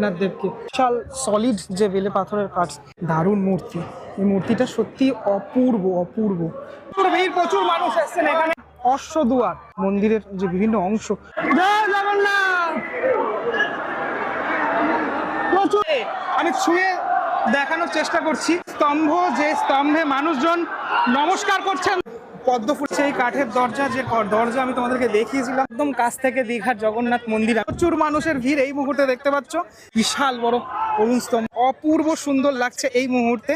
দেবকে বিশাল সলিড যে বেলে পাথরের কাজ দারুণ মূর্তি। এই মূর্তিটা সত্যি অপূর্ব অপূর্ব। প্রচুর মানুষ এসছেন এখানে। অশ্বদুয়ার, মন্দিরের যে বিভিন্ন অংশ। আমি ছুঁয়ে দেখানোর চেষ্টা করছি। স্তম্ভ, যে স্তম্ভে মানুষজন নমস্কার করছেন। পদ্ম ফুল সেই কাঠের দরজা যে দরজা আমি তোমাদেরকে দেখিয়েছিলাম। একদম কাছ থেকে দীঘার জগন্নাথ মন্দির। প্রচুর মানুষের ভিড় এই মুহূর্তে দেখতে পাচ্ছ। বিশাল বড় অরুণ স্তম্ভ। অপূর্ব সুন্দর লাগছে এই মুহূর্তে।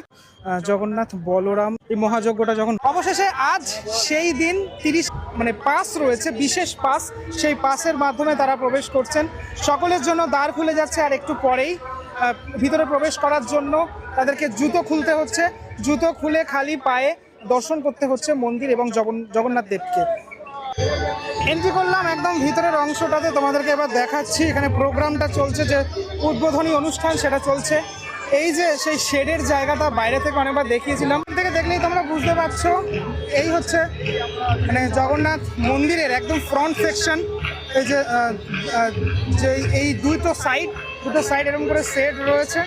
জগন্নাথ বলরাম, এই মহাযজ্ঞটা যখন অবশেষে আজ সেই দিন তিরিশ মানে পাস রয়েছে, বিশেষ পাস, সেই পাসের মাধ্যমে তারা প্রবেশ করছেন। সকলের জন্য দ্বার খুলে যাচ্ছে আর একটু পরেই ভিতরে প্রবেশ করার জন্য তাদেরকে জুতো খুলতে হচ্ছে। জুতো খুলে খালি পায়ে দর্শন করতে হচ্ছে মন্দির এবং জগন- জগন্নাথ দেবকে। এন্ট্রি করলাম একদম ভিতরের অংশটাতে, তোমাদেরকে এবার দেখাচ্ছি। এখানে প্রোগ্রামটা চলছে যে উদ্বোধনী অনুষ্ঠান, সেটা চলছে। এই যে সেই শেডের জায়গাটা বাইরে থেকে অনেকবার দেখিয়েছিলাম। থেকে দেখলেই তোমরা বুঝতে পারছ, এই হচ্ছে মানে জগন্নাথ মন্দিরের একদম ফ্রন্ট সেকশন এই যে যে এই দুটো সাইড দুটো সাইড এরকম করে সেট রয়েছে।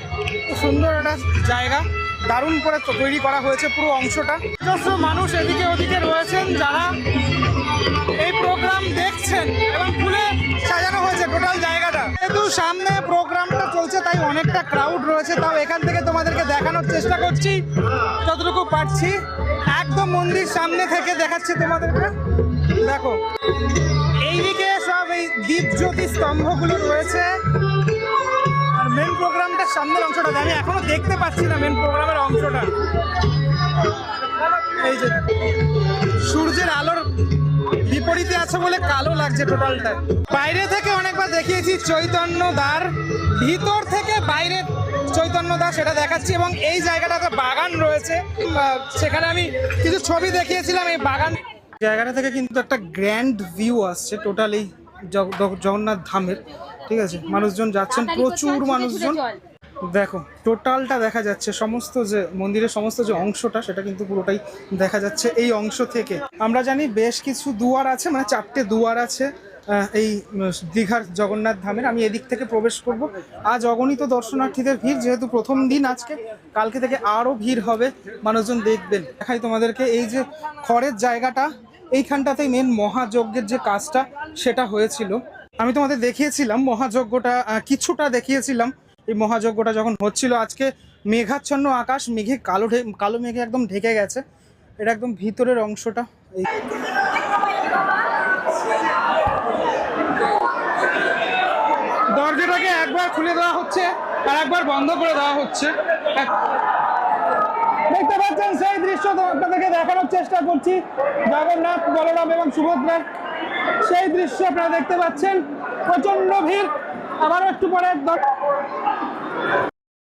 খুব সুন্দর একটা জায়গা। দারুণ করে তৈরি করা হয়েছে পুরো অংশটা। নিজস্ব মানুষ এদিকে ওদিকে রয়েছেন যারা এই প্রোগ্রাম দেখছেন এবং ফুলে সাজানো হয়েছে টোটাল জায়গাটা। যেহেতু সামনে প্রোগ্রামটা চলছে, তাই অনেকটা ক্রাউড রয়েছে। তাও এখান থেকে তোমাদেরকে দেখানোর চেষ্টা করছি, যতটুকু পারছি। একদম মন্দির সামনে থেকে দেখাচ্ছি তোমাদেরকে। দেখো, এইদিকে সব এই দ্বীপ জ্যোতি স্তম্ভগুলো রয়েছে। সামনের অংশটা আমি এখনও দেখতে পাচ্ছি না মেন প্রোগ্রামের অংশটা। এই যে সূর্যের আলোর বিপরীতে আছে বলে কালো লাগছে টোটালটা বাইরে থেকে অনেকবার দেখিয়েছি চৈতন্য দ্বার ভিতর থেকে বাইরে চৈতন্য দ্বার সেটা দেখাচ্ছি এবং এই জায়গাটাতে বাগান রয়েছে। সেখানে আমি কিছু ছবি দেখিয়েছিলাম এই বাগান। জায়গাটা থেকে কিন্তু একটা গ্র্যান্ড ভিউ আসছে টোটাল এই জগ- জগ- জগন্নাথ ধামের। ঠিক আছে মানুষজন যাচ্ছেন প্রচুর মানুষজন। দেখো টোটালটা দেখা যাচ্ছে সমস্ত যে মন্দিরের সমস্ত যে অংশটা, সেটা কিন্তু পুরোটাই দেখা যাচ্ছে এই অংশ থেকে। আমরা জানি বেশ কিছু দুয়ার আছে মানে চারটে দুয়ার আছে এই দীঘার জগন্নাথ ধামের। আমি এদিক থেকে প্রবেশ করব। আজ অগণিত দর্শনার্থীদের ভিড়, যেহেতু প্রথম দিন আজকে, কালকে থেকে আরও ভিড় হবে। মানুষজন দেখবেন। দেখাই তোমাদেরকে, এই যে খড়ের জায়গাটা, এইখানটাতেই মেন মহাযজ্ঞের যে কাজটা, সেটা হয়েছিল। আমি তোমাদের দেখিয়েছিলাম মহাযজ্ঞটা কিছুটা দেখিয়েছিলাম। এই মহাযজ্ঞটা যখন হচ্ছিল, আজকে মেঘাচ্ছন্ন আকাশ, মেঘে কালো কালো মেঘে একদম ঢেকে গেছে। এটা একদম ভিতরের অংশটা এই দরজাটাকে একবার খুলে দেওয়া হচ্ছে আর একবার বন্ধ করে দেওয়া হচ্ছে। দেখতে পাচ্ছেন, সেই দৃশ্য আপনাদেরকে দেখানোর চেষ্টা করছি। জগন্নাথ, বলরাম এবং সুভদ্রার। সেই দৃশ্য আপনারা দেখতে পাচ্ছেন। প্রচণ্ড ভিড়। আবারও একটু পরে